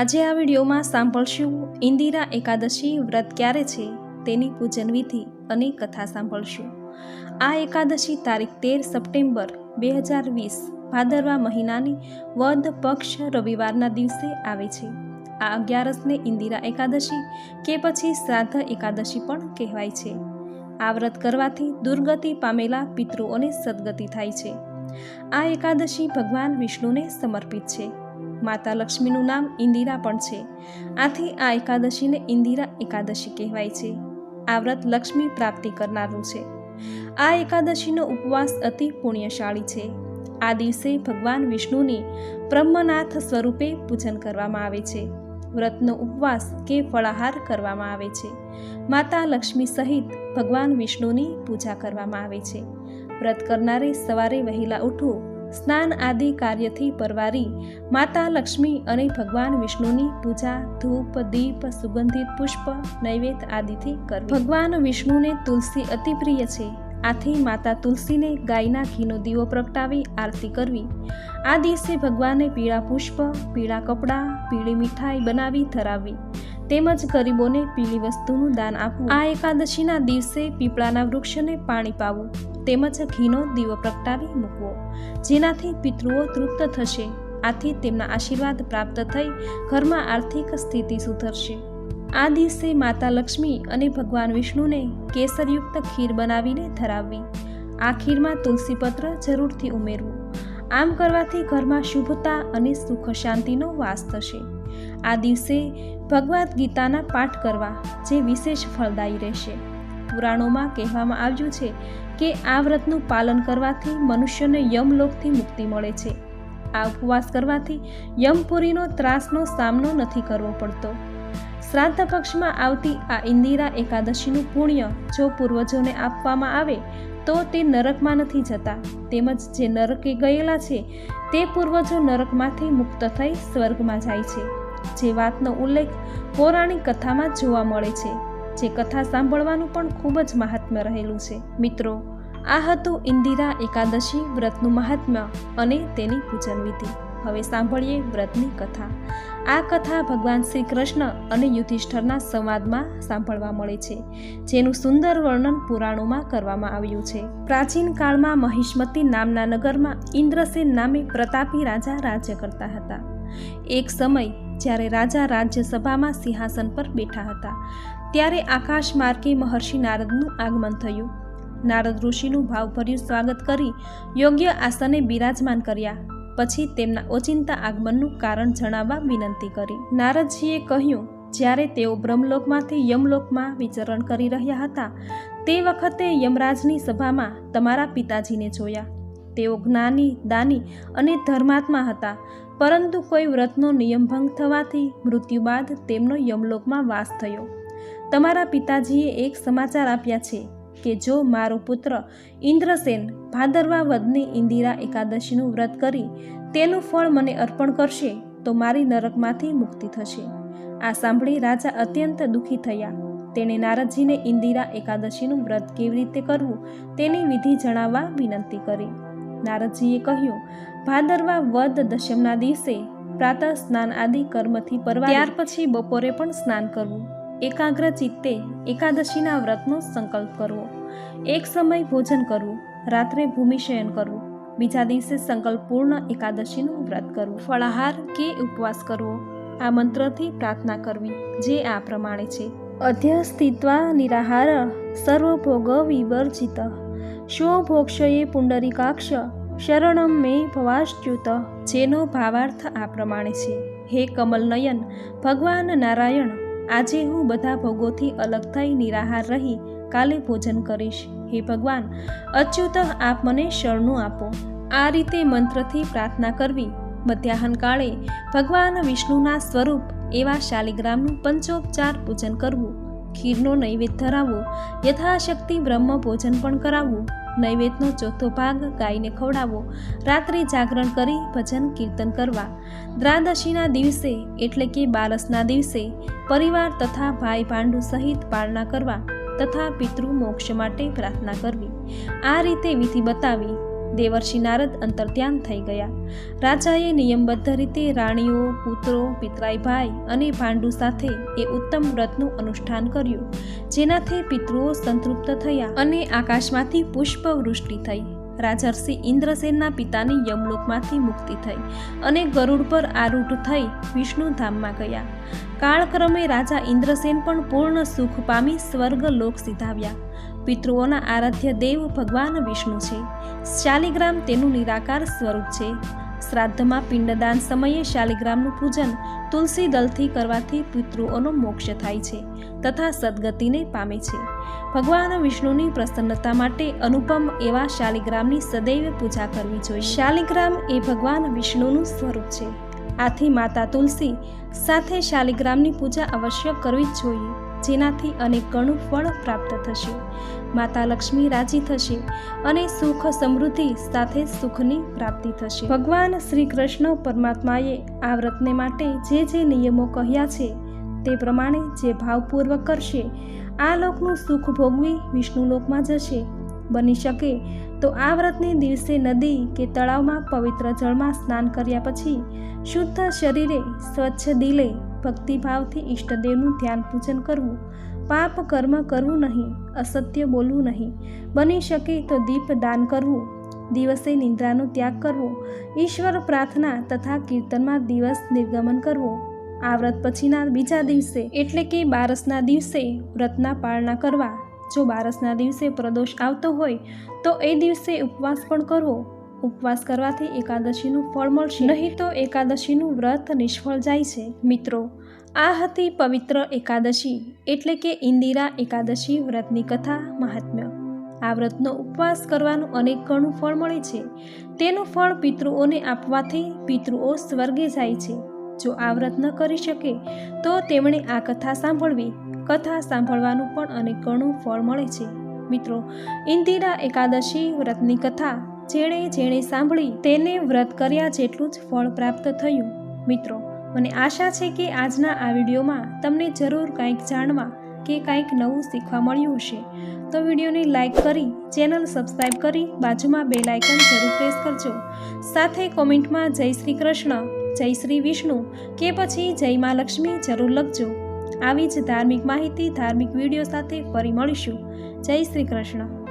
આજે આ વિડીયોમાં સાંભળશું ઇન્દિરા એકાદશી વ્રત ક્યારે છે તેની પૂજન વિધિ અને કથા સાંભળશું. આ એકાદશી તારીખ તેર સપ્ટેમ્બર બે હજાર વીસ ભાદરવા મહિનાની વદ પક્ષ રવિવારના દિવસે આવે છે. આ અગિયારસને ઇન્દિરા એકાદશી કે પછી શ્રાદ્ધ એકાદશી પણ કહેવાય છે. આ વ્રત કરવાથી દુર્ગતિ પામેલા પિતૃઓને સદગતિ થાય છે. આ એકાદશી ભગવાન વિષ્ણુને સમર્પિત છે. માતા લક્ષ્મીનું નામ ઇન્દિરા પણ છે. આથી આ એકાદશીને ઇન્દિરા એકાદશી કહેવાય છે. આ વ્રત લક્ષ્મી પ્રાપ્તિ કરનારું છે. આ એકાદશીનો ઉપવાસ અતિ પુણ્યશાળી છે. આ દિવસે ભગવાન વિષ્ણુની બ્રહ્મનાથ સ્વરૂપે પૂજન કરવામાં આવે છે. વ્રતનો ઉપવાસ કે ફળાહાર કરવામાં આવે છે. માતા લક્ષ્મી સહિત ભગવાન વિષ્ણુની પૂજા કરવામાં આવે છે. વ્રત કરનારે સવારે વહેલા ઉઠવું સ્નાન આદિ કાર્યથી પરવારી, માતા લક્ષ્મી અને ભગવાન વિષ્ણુની પૂજા, ધૂપ, દીપ, સુગંધિત પુષ્પ, નૈવેદ્ય આદિથી કરવી. ભગવાન વિષ્ણુને તુલસી અતિ પ્રિય છે. આથી માતા તુલસીને ગાયના ઘીનો દીવો પ્રગટાવી આરતી કરવી. આ દિવસે ભગવાનને પીળા પુષ્પ, પીળા કપડાં, પીળી મીઠાઈ બનાવી ધરાવવી. તેમજ ગરીબોને પીળી વસ્તુનું દાન આપવું. આ એકાદશીના દિવસે પીપળાના વૃક્ષને પાણી પાવું તેમજ ઘીનો દીવો પ્રગટાવી મૂકવો, જેનાથી પિતૃઓ તૃપ્ત થશે. આથી તેમના આશીર્વાદ પ્રાપ્ત થઈ ઘરમાં આર્થિક સ્થિતિ સુધરશે. આ દિવસે માતા લક્ષ્મી અને ભગવાન વિષ્ણુને કેસરયુક્ત ખીર બનાવીને ધરાવવી. આ ખીરમાં તુલસીપત્ર જરૂરથી ઉમેરવું. આમ કરવાથી ઘરમાં શુભતા અને સુખ શાંતિનો વાસ થશે. આ દિવસે ભગવદ્ ગીતાના પાઠ કરવા જે વિશેષ ફળદાયી રહેશે. પુરાણોમાં કહેવામાં આવ્યું છે કે આ વ્રતનું પાલન કરવાથી મનુષ્યને યમલોકથી મુક્તિ મળે છે. આ ઉપવાસ કરવાથી યમપુરીનો ત્રાસનો સામનો નથી કરવો પડતો. શ્રાદ્ધ પક્ષમાં આવતી આ ઇન્દિરા એકાદશીનું પુણ્ય જો પૂર્વજોને આપવામાં આવે, તો તે નરકમાં નથી જતા. તેમજ જે નરકે ગયેલા છે, તે પૂર્વજો નરકમાંથી મુક્ત થઈ સ્વર્ગમાં જાય છે. જે વાતનો ઉલ્લેખ પૌરાણિક કથામાં જોવા મળે છે. જે કથા સાંભળવાનું પણ ખૂબ જ મહાત્મ્ય રહેલું છે. મિત્રો, આ હતું ઇન્દિરા એકાદશી વ્રતનું મહાત્મ્ય અને તેની પૂજન વિધિ. હવે સાંભળીએ વ્રતની કથા. આ કથા ભગવાન શ્રી કૃષ્ણ અને યુધિષ્ઠરના સંવાદમાં સાંભળવા મળે છે, જેનું સુંદર વર્ણન પુરાણોમાં કરવામાં આવ્યું છે. પ્રાચીન કાળમાં મહિષ્મતી નામના નગરમાં ઇન્દ્રસેન નામે પ્રતાપી રાજા રાજ્ય કરતા હતા. એક સમય જ્યારે રાજા રાજ્યસભામાં સિંહાસન પર બેઠા હતા, ત્યારે આકાશ માર્ગે મહર્ષિ નારદનું આગમન થયું. નારદ ઋષિનું ભાવભર્યું સ્વાગત કરી યોગ્ય આસને બિરાજમાન કર્યા. પછી તેમના ઓચિંતા આગમનનું કારણ જણાવવા વિનંતી કરી. નારદજીએ કહ્યું, જ્યારે તેઓ બ્રહ્મલોકમાંથી યમલોકમાં વિચરણ કરી રહ્યા હતા, તે વખતે યમરાજની સભામાં તમારા પિતાજીને જોયા. તેઓ જ્ઞાની, દાની અને ધર્માત્મા હતા. પરંતુ કોઈ વ્રતનો નિયમભંગ થવાથી મૃત્યુ બાદ તેમનો યમલોકમાં વાસ થયો. તમારા પિતાજીએ એક સમાચાર આપ્યા છે કે જો મારો પુત્ર ઇન્દ્રસેન ભાદરવા વદની ઇન્દિરા એકાદશીનું વ્રત કરી તેનું ફળ મને અર્પણ કરશે, તો મારી નરકમાંથી મુક્તિ થશે. આ સાંભળી રાજા અત્યંત દુઃખી થયા. તેણે નારદજીને ઇન્દિરા એકાદશીનું વ્રત કેવી રીતે કરવું તેની વિધિ જણાવવા વિનંતી કરી. નારદજીએ કહ્યું ભાદરવા વદ દશમના દિવસે પ્રાતઃ સ્નાન આદિ કર્મથી પરવા ત્યાર પછી બપોરે પણ સ્નાન કરવું. એકાગ્ર ચિત્તે એકાદશીના વ્રતનો સંકલ્પ કરવો. એક સમય ભોજન કરવું. રાત્રે ભૂમિશયન કરવું. બીજા દિવસે સંકલ્પ પૂર્ણ એકાદશીનું વ્રત કરવું. ફળાહાર કે ઉપવાસ કરવો. આ મંત્રથી પ્રાર્થના કરવી, જે આ પ્રમાણે છે. અધ્યસ્થિત્વા નિરાહાર, સર્વભોગ વિવર્જિત. શોભોક્ષયે પુંડરીકાક્ષ શરણમ મે ભવાશ્ચ્યુત, જેનો ભાવાર્થ આ પ્રમાણે છે. હે કમલનયન, ભગવાન નારાયણ, આજે હું બધા ભોગોથી અલગ થઈ નિરાહાર રહી, કાલે ભોજન કરીશ. હે ભગવાન, અચ્યુત, આપ મને શરણું આપો. આ રીતે મંત્રથી પ્રાર્થના કરવી. મધ્યાહન કાળે ભગવાન વિષ્ણુના સ્વરૂપ એવા શાલિગ્રામનું પંચોપચાર પૂજન કરવું. ખીરનો નૈવેદ્ય ધરાવવો યથાશક્તિ બ્રહ્મ ભોજન પણ કરાવવું. નૈવેદ્યનો ચોથો ભાગ ગાયને ખવડાવવો રાત્રે જાગરણ કરી ભજન કીર્તન કરવા. દ્રાદશીના દિવસે એટલે કે બારસના દિવસે પરિવાર તથા ભાઈ ભાંડુ સહિત પાળના કરવા તથા પિતૃ મોક્ષ માટે પ્રાર્થના કરવી. આ રીતે વિધિ બતાવી દેવર્ષિ નારદ અંતર્ધ્યાન થઈ ગયા. રાજાએ નિયમબદ્ધ રીતે રાણીઓ, પુત્રો, પિતરાઈ ભાઈ અને પાંડુ સાથે એ ઉત્તમ વ્રતનું અનુષ્ઠાન કર્યું, જેનાથી પિતૃઓ સંતૃપ્ત થયા અને આકાશમાંથી પુષ્પવૃષ્ટિ થઈ. રાજર્ષિ ઇન્દ્રસેનના પિતાની યમલોકમાંથી મુક્તિ થઈ અને ગરુડ પર આરૂઢ થઈ વિષ્ણુધામમાં ગયા. કાળક્રમે રાજા ઇન્દ્રસેન પણ પૂર્ણ સુખ પામી સ્વર્ગ લોક સિધાવ્યા. પિતૃઓના આરાધ્ય દેવ ભગવાન વિષ્ણુ છે. શાલિગ્રામ તેનું નિરાકાર સ્વરૂપ છે. શ્રાદ્ધમાં પિંડદાન સમયે શાલિગ્રામનું પૂજન તુલસી દલથી કરવાથી પિતૃઓનો મોક્ષ થાય છે તથા સદગતિને પામે છે. ભગવાન વિષ્ણુની પ્રસન્નતા માટે અનુપમ એવા શાલિગ્રામની સદૈવ પૂજા કરવી જોઈએ. શાલિગ્રામ એ ભગવાન વિષ્ણુનું સ્વરૂપ છે. આથી માતા તુલસી સાથે શાલિગ્રામની પૂજા અવશ્ય કરવી જ જોઈએ. જેનાથી અનેક ગણું ફળ પ્રાપ્ત થશે. માતા લક્ષ્મી રાજી થશે અને સુખ સમૃદ્ધિ સાથે સુખની પ્રાપ્તિ થશે. ભગવાન શ્રી કૃષ્ણ પરમાત્માએ આ વ્રતને માટે જે જે નિયમો કહ્યા છે તે પ્રમાણે જે ભાવપૂર્વક કરશે, આ લોકનું સુખ ભોગવી વિષ્ણુ લોકમાં જશે. બની શકે તો આ વ્રતને દિવસે નદી કે તળાવમાં પવિત્ર જળમાં સ્નાન કર્યા પછી શુદ્ધ શરીરે સ્વચ્છ દિલે ભક્તિભાવથી ઈષ્ટદેવનું ધ્યાન પૂજન કરવું. પાપ કર્મ કરવું નહીં, અસત્ય બોલવું નહીં. બની શકે તો દીપ દાન કરવું. દિવસે નિંદ્રાનો ત્યાગ કરવો. ઈશ્વર પ્રાર્થના તથા કીર્તનમાં દિવસ નિર્ગમન કરવો. આ વ્રત પછીના બીજા દિવસે, એટલે કે બારસના દિવસે વ્રતના પાળના કરવા. જો બારસના દિવસે પ્રદોષ આવતો હોય, તો એ દિવસે ઉપવાસ પણ કરવો. ઉપવાસ કરવાથી એકાદશીનું ફળ મળશે. નહીં તો એકાદશીનું વ્રત નિષ્ફળ જાય છે. મિત્રો, આ હતી પવિત્ર એકાદશી એટલે કે ઇન્દિરા એકાદશી વ્રતની કથા મહાત્મ્ય. આ વ્રતનો ઉપવાસ કરવાનું અનેક ગણું ફળ મળે છે. તેનું ફળ પિતૃઓને આપવાથી પિતૃઓ સ્વર્ગે જાય છે. જો આ વ્રત ન કરી શકે, તો તેમણે આ કથા સાંભળવી. કથા સાંભળવાનું પણ અનેક ગણું ફળ મળે છે. મિત્રો, ઇન્દિરા એકાદશી વ્રતની કથા જેણે જેણે સાંભળી તેને વ્રત કર્યા જેટલું જ ફળ પ્રાપ્ત થયું. મિત્રો, મને આશા છે કે આજના આ વિડીયોમાં તમને જરૂર કંઈક જાણવા કે કંઈક નવું શીખવા મળ્યું હશે. તો વિડીયોને લાઇક કરી, ચેનલ સબસ્ક્રાઈબ કરી બાજુમાં બે લાઇકન જરૂર પ્રેસ કરજો. સાથે કોમેન્ટમાં જય શ્રી કૃષ્ણ, જય શ્રી વિષ્ણુ કે પછી જય મા લક્ષ્મી જરૂર લખજો. આવી જ ધાર્મિક માહિતી, ધાર્મિક વીડિયો સાથે ફરી મળીશું. જય શ્રી કૃષ્ણ.